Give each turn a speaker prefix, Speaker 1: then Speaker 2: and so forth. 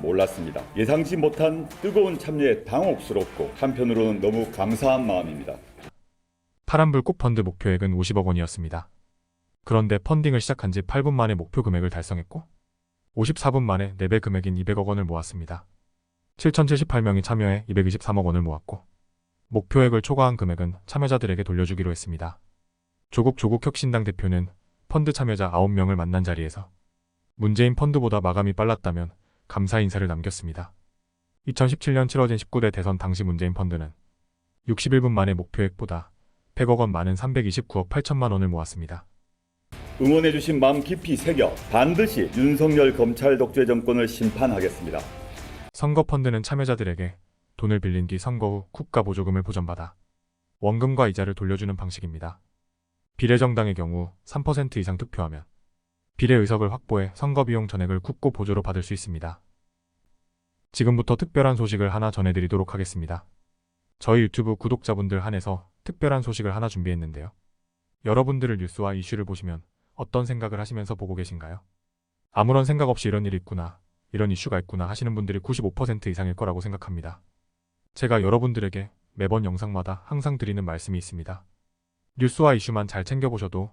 Speaker 1: 몰랐습니다. 예상치 못한 뜨거운 참여에 당혹스럽고 한편으로는 너무 감사한 마음입니다.
Speaker 2: 파란불꽃 펀드 목표액은 50억 원이었습니다. 그런데 펀딩을 시작한 지 8분 만에 목표 금액을 달성했고 54분 만에 4배 금액인 200억 원을 모았습니다. 7,078명이 참여해 223억 원을 모았고 목표액을 초과한 금액은 참여자들에게 돌려주기로 했습니다. 조국 조국 혁신당 대표는 펀드 참여자 9명을 만난 자리에서 문재인 펀드보다 마감이 빨랐다면 감사 인사를 남겼습니다. 2017년 치러진 19대 대선 당시 문재인 펀드는 61분 만에 목표액보다 100억 원 많은 329억 8천만 원을 모았습니다.
Speaker 1: 응원해주신 마음 깊이 새겨 반드시 윤석열 검찰 독재 정권을 심판하겠습니다.
Speaker 2: 선거 펀드는 참여자들에게 돈을 빌린 뒤 선거 후 국가 보조금을 보전받아 원금과 이자를 돌려주는 방식입니다. 비례정당의 경우 3% 이상 투표하면 비례 의석을 확보해 선거 비용 전액을 국고 보조로 받을 수 있습니다. 지금부터 특별한 소식을 하나 전해드리도록 하겠습니다. 저희 유튜브 구독자분들 한해서 특별한 소식을 하나 준비했는데요. 여러분들을 뉴스와 이슈를 보시면 어떤 생각을 하시면서 보고 계신가요? 아무런 생각 없이 이런 일이 있구나, 이런 이슈가 있구나 하시는 분들이 95% 이상일 거라고 생각합니다. 제가 여러분들에게 매번 영상마다 항상 드리는 말씀이 있습니다. 뉴스와 이슈만 잘 챙겨보셔도